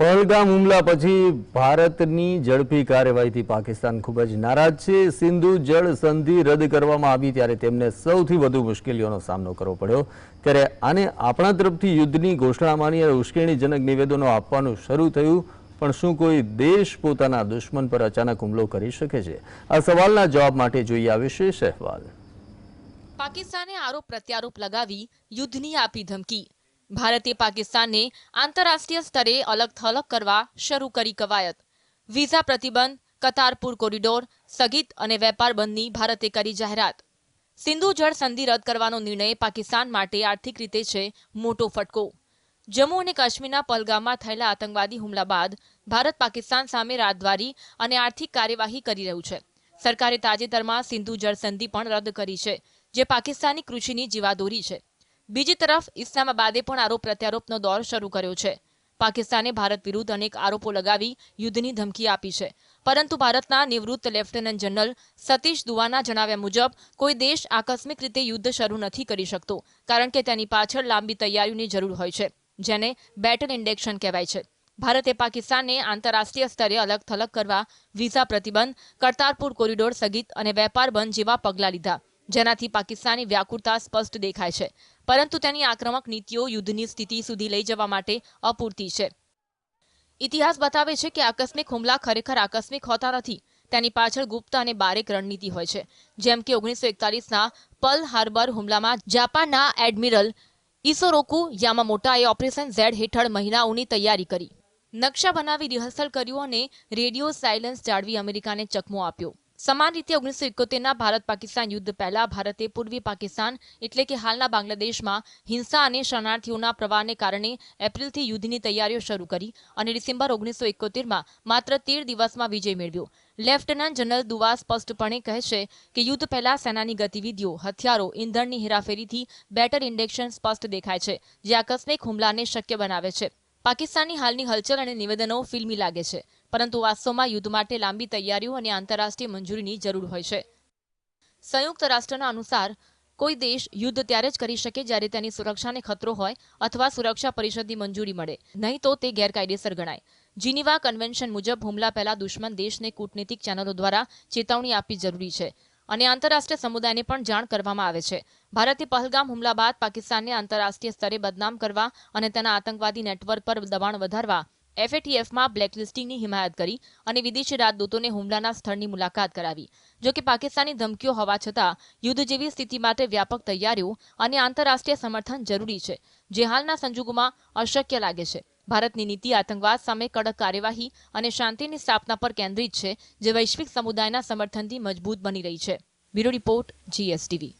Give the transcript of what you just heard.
પહલગામ હુમલા પછી ભારતની ઝડપી કાર્યવાહીથી પાકિસ્તાન ખૂબ જ નારાજ છે. સિંધુ જળ સંધિ રદ કરવામાં આવી ત્યારે તેમને સૌથી વધુ મુશ્કેલીઓનો સામનો કરવો પડ્યો. ત્યારે આને આપણા તરફથી યુદ્ધની ઘોષણા માની અને ઉશ્કેરણીજનક નિવેદનો આપવાનું શરૂ થયું. પણ શું કોઈ દેશ પોતાના દુશ્મન પર અચાનક હુમલો કરી શકે છે? આ સવાલના જવાબ માટે જોઈએ આ વિશેષ અહેવાલ. પાકિસ્તાને આરોપ પ્રત્યારોપ લગાવી યુદ્ધની આપી ધમકી. ભારતે પાકિસ્તાનને આંતરરાષ્ટ્રીય સ્તરે અલગ થલગ કરવા શરૂ કરી કવાયત. વિઝા પ્રતિબંધ, કતારપુર કોરિડોર, સ્થગિત અને વેપાર બંધની ભારતે કરી જાહેરાત. સિંધુ જળ સંધિ રદ કરવાનો નિર્ણય પાકિસ્તાન માટે આર્થિક રીતે છે મોટો ફટકો. જમ્મુ અને કાશ્મીરના પલગામમાં થયેલા આતંકવાદી હુમલા બાદ ભારત પાકિસ્તાન સામે રાજદ્વારી અને આર્થિક કાર્યવાહી કરી રહ્યું છે. સરકારે તાજેતરમાં સિંધુ જળ સંધિ પણ રદ કરી છે, જે પાકિસ્તાની કૃષિની જીવાદોરી છે. બીજી તરફ ઇસ્લામાબાદે પણ આરોપ પ્રત્યારોપનો દોર શરૂ કર્યો છે. પાકિસ્તાને ભારત વિરુદ્ધ અનેક આરોપો લગાવી યુદ્ધની ધમકી આપી છે. પરંતુ ભારતના નિવૃત્ત લેફ્ટનન્ટ જનરલ સતીશ દુવાના જણાવ્યા મુજબ, કોઈ દેશ આકસ્મિક રીતે યુદ્ધ શરૂ નથી કરી શકતો, કારણ કે તેની પાછળ લાંબી તૈયારીઓની જરૂર હોય છે, જેને બેટલ ઇન્ડેક્શન કહેવાય છે. ભારતે પાકિસ્તાનને આંતરરાષ્ટ્રીય સ્તરે અલગ થલગ કરવા વિઝા પ્રતિબંધ, કરતારપુર કોરિડોર સ્થગિત અને વેપાર બંધ જેવા પગલાં લીધા. જેનાથી પાકિસ્તાની વ્યાકુળતા સ્પષ્ટ દેખાય છે. પરંતુ તેની આક્રમક નીતિઓ યુદ્ધની સ્થિતિ સુધી લઈ જવા માટે અપૂરતી છે. ઇતિહાસ બતાવે છે કે આકસ્મિક હુમલા ખરેખર આકસ્મિક હોતા નથી. તેની પાછળ ગુપ્ત અને બારેક રણનીતિ હોય છે. જેમ કે ઓગણીસો એકતાલીસના પલ હાર્બર હુમલામાં જાપાનના એડમિરલ ઇસોરોકુ યામામોટાએ ઓપરેશન ઝેડ હેઠળ મહિલાઓની તૈયારી કરી. નકશા બનાવી રિહર્સલ કર્યું અને રેડિયો સાયલન્સ જાળવી અમેરિકાને ચકમો આપ્યો. સમાન રીતે ઓગણીસો એકોતેરના ભારત પાકિસ્તાન યુદ્ધ પહેલા ભારતે પૂર્વી પાકિસ્તાન એટલે કે હાલના બાંગ્લાદેશમાં હિંસા અને શરણાર્થીઓના પ્રવાહને કારણે એપ્રિલથી યુદ્ધની તૈયારીઓ શરૂ કરી અને ડિસેમ્બર ઓગણીસો એકોતેરમાં માત્ર તેર દિવસમાં વિજય મેળવ્યો. લેફ્ટનન્ટ જનરલ દુવા સ્પષ્ટપણે કહે છે કે યુદ્ધ પહેલા સેનાની ગતિવિધિઓ, હથિયારો, ઇંધણની હેરાફેરીથી બેટર ઇન્ડેક્શન સ્પષ્ટ દેખાય છે, જે આકસ્મિક હુમલાને શક્ય બનાવે છે. પાકિસ્તાનની હાલની હલચલ અને નિવેદનો ફિલ્મી લાગે છે, પરંતુ વાસ્તવમાં યુદ્ધ માટે લાંબી તૈયારીઓ અને આંતરરાષ્ટ્રીય મંજૂરીની જરૂર હોય છે. સંયુક્ત રાષ્ટ્રના અનુસાર, કોઈ દેશ યુદ્ધ ત્યારે જ કરી શકે જ્યારે તેની સુરક્ષાને ખતરો હોય અથવા સુરક્ષા પરિષદની મંજૂરી મળે. નહીં તો તે ગેરકાયદેસર ગણાય. જીનીવા કન્વેન્શન મુજબ હુમલા પહેલા દુશ્મન દેશને કૂટનીતિક ચેનલો દ્વારા ચેતવણી આપવી જરૂરી છે. અને આંતરરાષ્ટ્રીય સમુદાયને પણ જાણ કરવામાં આવે છે. ભારતે પહલગામ હુમલા બાદ પાકિસ્તાનને આંતરરાષ્ટ્રીય સ્તરે બદનામ કરવા અને તેના આતંકવાદી નેટવર્ક પર દબાણ વધારવા એફએટીએફમાં બ્લેકલિસ્ટિંગની હિમાયત કરી અને વિદેશી રાજદૂતોને હુમલાના સ્થળની મુલાકાત કરાવી. જો કે પાકિસ્તાની ધમકીઓ હોવા છતાં યુદ્ધ જેવી સ્થિતિ માટે વ્યાપક તૈયારીઓ અને આંતરરાષ્ટ્રીય સમર્થન જરૂરી છે, જે હાલના સંજોગોમાં અશક્ય લાગે છે. ભારતની નીતિ, આતંકવાદ સામે કડક કાર્યવાહી અને શાંતિની સ્થાપના પર કેન્દ્રિત છે, જે વૈશ્વિક સમુદાયના સમર્થનથી મજબૂત બની રહી છે. Bureau report, GSTV.